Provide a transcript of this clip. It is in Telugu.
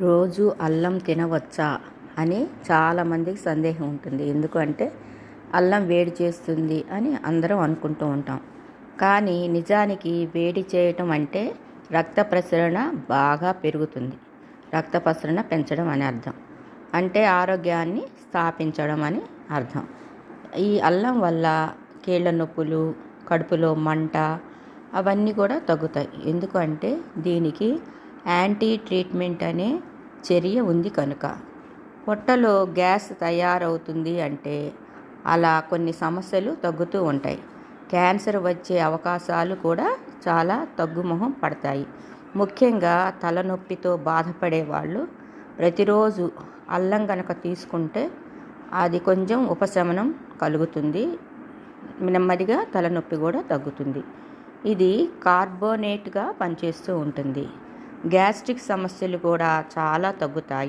రోజు అల్లం తినవచ్చా అని చాలామందికి సందేహం ఉంటుంది. ఎందుకంటే అల్లం వేడి చేస్తుంది అని అందరం అనుకుంటూ ఉంటాం. కానీ నిజానికి వేడి చేయటం అంటే రక్త ప్రసరణ బాగా పెరుగుతుంది. రక్త ప్రసరణ పెంచడం అని అర్థం. అంటే ఆరోగ్యాన్ని స్థాపించడం అని అర్థం. ఈ అల్లం వల్ల కీళ్ళ నొప్పులు కడుపులో మంట అవన్నీ కూడా తగ్గుతాయి. ఎందుకంటే దీనికి యాంటీ ట్రీట్మెంట్ అనే చర్య ఉంది కనుక. పొట్టలో గ్యాస్ తయారవుతుంది అంటే అలా కొన్ని సమస్యలు తగ్గుతూ ఉంటాయి. క్యాన్సర్ వచ్చే అవకాశాలు కూడా చాలా తగ్గుముఖం పడతాయి. ముఖ్యంగా తలనొప్పితో బాధపడే వాళ్ళు ప్రతిరోజు అల్లం కనుక తీసుకుంటే అది కొంచెం ఉపశమనం కలుగుతుంది. నెమ్మదిగా తలనొప్పి కూడా తగ్గుతుంది. ఇది కార్బోనేట్గా పనిచేస్తూ ఉంటుంది. గ్యాస్ట్రిక్ సమస్యలు కూడా చాలా తగ్గుతాయి.